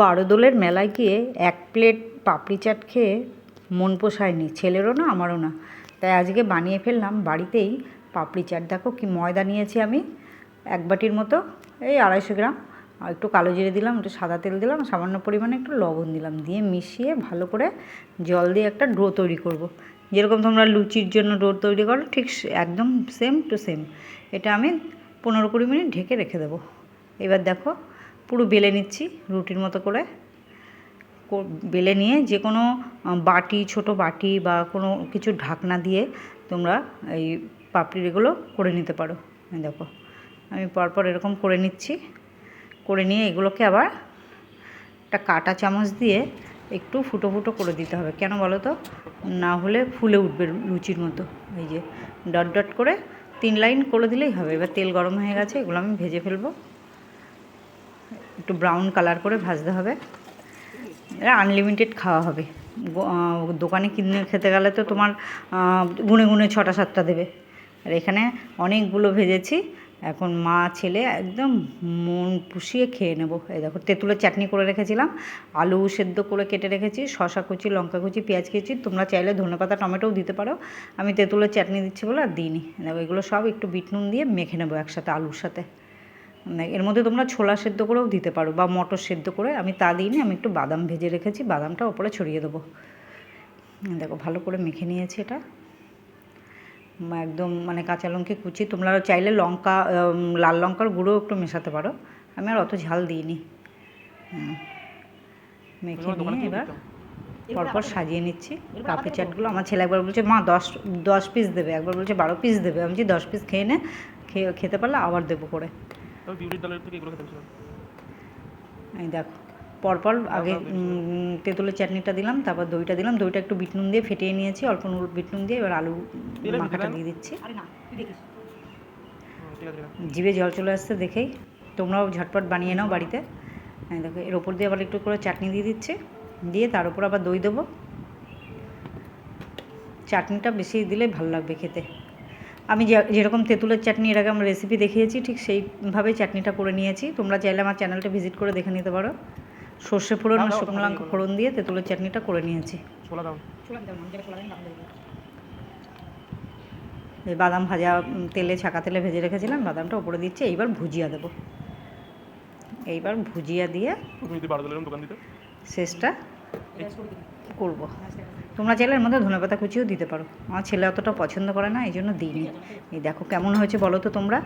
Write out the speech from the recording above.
বারোদোলের মেলায় গিয়ে এক প্লেট পাপড়ি চাট খেয়ে মন পোষায়নি। ছেলেরও না, আমারও না। তাই আজকে বানিয়ে ফেললাম বাড়িতেই পাপড়ি চাট। দেখো কি ময়দা নিয়েছি আমি, এক বাটির মতো, এই আড়াইশো গ্রাম। আর একটু কালো জিরে দিলাম, একটু সাদা তেল দিলাম, সামান্য পরিমাণে একটু লবণ দিলাম। দিয়ে মিশিয়ে ভালো করে জল দিয়ে একটা ডো তৈরি করব। যেরকম তোমরা লুচির জন্য ডো তৈরি করো, ঠিক একদম সেম টু সেম। এটা আমি পনেরো কুড়ি মিনিট ঢেকে রেখে দেবো। এবার দেখো পুরো বেলে নিচ্ছি রুটির মতো করে। বেলে নিয়ে যে কোনো বাটি, ছোট বাটি বা কোনো কিছু ঢাকনা দিয়ে তোমরা এই পাপড়ির এগুলো করে নিতে পারো। দেখো, আমি পরপর এরকম করে নিচ্ছি। করে নিয়ে এগুলোকে আবার একটা কাটা চামচ দিয়ে একটু ফুটো ফুটো করে দিতে হবে। কেন বলো তো? না হলে ফুলে উঠবে লুচির মতো। এই যে, ডট ডট করে তিন লাইন করে দিলেই হবে। এবার তেল গরম হয়ে গেছে, এগুলো আমি ভেজে ফেলব। একটু ব্রাউন কালার করে ভাজতে হবে। আনলিমিটেড খাওয়া হবে। দোকানে কিনে খেতে গেলে তো তোমার গুনে গুনে ছটা সাতটা দেবে। আর এখানে অনেকগুলো ভেজেছি। এখন মা, ছেলে একদম মন পুষিয়ে খেয়ে নেব। এই দেখো, তেঁতুলের চাটনি করে রেখেছিলাম। আলু সেদ্ধ করে কেটে রেখেছি। শশা কুচি, লঙ্কা কুচি, পেঁয়াজ কুচি। তোমরা চাইলে ধনেপাতা টমেটোও দিতে পারো। আমি তেঁতুলের চাটনি দিচ্ছি বলে আর দিইনি। দেখো, এগুলো সব একটু বিট নুন দিয়ে মেখে নেব একসাথে আলুর সাথে। এর মধ্যে তোমরা ছোলা সেদ্ধ করেও দিতে পারো বা মটর সেদ্ধ করে আমি তা দিইনি আমি একটু বাদাম ভেজে রেখেছি বাদামটা ওপরে ছড়িয়ে দেবো। দেখো ভালো করে মেখে নিয়েছি এটা। একদম মানে কাঁচা লঙ্কা কুচি তোমরা চাইলে লঙ্কা লাল লঙ্কার গুঁড়ো একটু মেশাতে পারো। আমি আর অত ঝাল দিইনি। হুম। মেখে নিয়ে এবার পরপর সাজিয়ে নিচ্ছি। কাপি চাটগুলো আমার ছেলে একবার বলছে মা দশ দশ পিস দেবে। একবার বলছে বারো পিস দেবে। আমি বলছি দশ পিস খেয়ে নে খেয়ে খেতে পারলে আবার দেবো করে। তবে বিউলির ডালের থেকে এগুলো খেতে এই দেখো পরপর আগে তেঁতুলের চাটনিটা দিলাম তারপর দইটা দিলাম দইটা একটু বিট নুন দিয়ে ফেটিয়ে নিয়েছি অল্প নুন বিট নুন দিয়ে এবার আলু মাখাটা দিয়ে দিচ্ছি। জিভে জল চলে আসছে দেখেই তোমরাও ঝটপট বানিয়ে নাও বাড়িতে। দেখো এর ওপর দিয়ে আবার একটু করে চাটনি দিয়ে দিচ্ছে দিয়ে তার উপর আবার দই দেবো। চাটনিটা বেশি দিলে ভালো লাগবে খেতে। আমি যে- যেরকম তেঁতুলের চাটনি এর আগে আমরা রেসিপি দেখিয়েছি ঠিক সেইভাবে চাটনিটা করে নিয়েছি। তোমরা চাইলে আমার চ্যানেলটা ভিজিট করে দেখে নিতে পারো। সর্ষে ফোড়ন আর শুকনো লঙ্কা। ফোড়ন দিয়ে তেঁতুলের চাটনিটা করে নিয়েছি। এই বাদাম ভাজা তেলে ছাকা তেলে ভেজে রেখেছিলাম বাদামটা ওপরে দিচ্ছি এইবার ভুজিয়া দেবো। এইবার ভুজিয়া দিয়ে তুমি শেষটা করব। তোমরা চাইলে মধ্যে ধনেপাতা কুচিও দিতে পারো। আমার ছেলে অতটা পছন্দ করে না, এই জন্য দিইনি। এই দেখো কেমন হয়েছে বলো তো তোমরা?